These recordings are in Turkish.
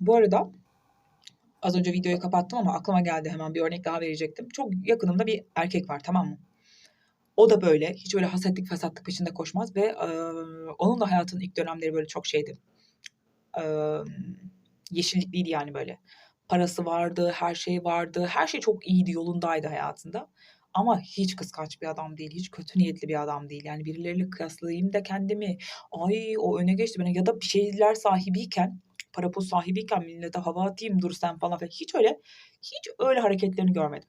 Bu arada az önce videoyu kapattım ama aklıma geldi hemen bir örnek daha verecektim. Çok yakınımda bir erkek var tamam mı? O da böyle hiç öyle hasetlik fesatlık peşinde koşmaz ve e, onun da hayatının ilk dönemleri böyle çok şeydi. E, yeşillikliydi yani böyle. Parası vardı, her şey vardı. Her şey çok iyiydi, yolundaydı hayatında. Ama hiç kıskanç bir adam değil, hiç kötü niyetli bir adam değil. Yani birileriyle kıyaslayayım da kendimi, ay o öne geçti bana ya da bir şeyler sahibiyken, para pul sahibiyken millete hava atayım dur sen falan filan. Hiç öyle, hiç öyle hareketlerini görmedim.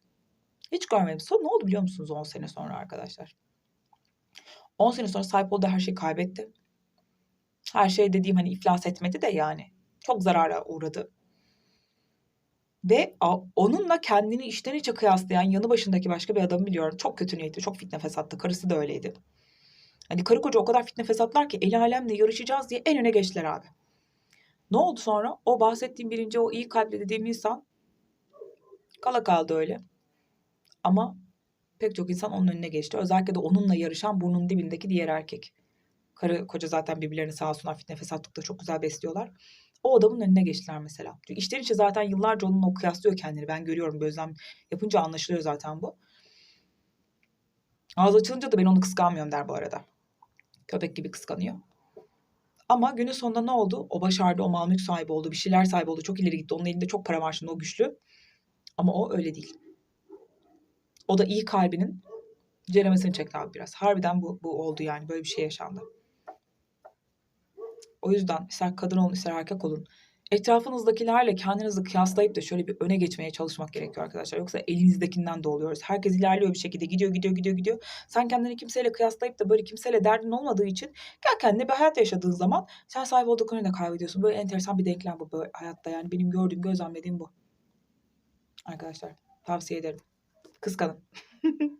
Hiç görmedim. Sonra ne oldu biliyor musunuz 10 sene sonra arkadaşlar? 10 sene sonra sahip olduğu her şeyi kaybetti. Her şey dediğim hani iflas etmedi de yani. Çok zarara uğradı. Ve onunla kendini içten içe kıyaslayan yanı başındaki başka bir adamı biliyorum. Çok kötü niyetli, çok fitne fesattı. Karısı da öyleydi. Hani karı koca o kadar fitne fesatlar ki el alemle yarışacağız diye en öne geçtiler abi. Ne oldu sonra? O bahsettiğim birinci o iyi kalpli dediğim insan kala kaldı öyle. Ama pek çok insan onun önüne geçti. Özellikle de onunla yarışan burnun dibindeki diğer erkek. Karı koca zaten birbirlerini sağ olsunlar fitne fesatlıkta çok güzel besliyorlar. O adamın önüne geçtiler mesela. Çünkü içten içe zaten yıllarca onunla o kıyaslıyor kendini. Ben görüyorum gözlem yapınca anlaşılıyor zaten bu. Ağzı açılınca da ben onu kıskanmıyorum der bu arada. Köpek gibi kıskanıyor. Ama günün sonunda ne oldu? O başardı, o mal mülk sahibi oldu, bir şeyler sahibi oldu. Çok ileri gitti. Onun elinde çok para var şimdi, o güçlü. Ama o öyle değil. O da iyi kalbinin ceremesini çekti abi biraz. Harbiden bu, bu oldu yani. Böyle bir şey yaşandı. O yüzden ister kadın olun ister erkek olun. Etrafınızdakilerle kendinizi kıyaslayıp da şöyle bir öne geçmeye çalışmak gerekiyor arkadaşlar. Yoksa elinizdekinden de oluyoruz. Herkes ilerliyor bir şekilde gidiyor gidiyor gidiyor gidiyor. Sen kendini kimseyle kıyaslayıp da böyle kimseyle derdin olmadığı için gel kendine bir hayat yaşadığın zaman sen sahip olduklarını da kaybediyorsun. Böyle enteresan bir denklem bu böyle hayatta yani benim gördüğüm gözlemlediğim bu. Arkadaşlar tavsiye ederim. Kıskanın.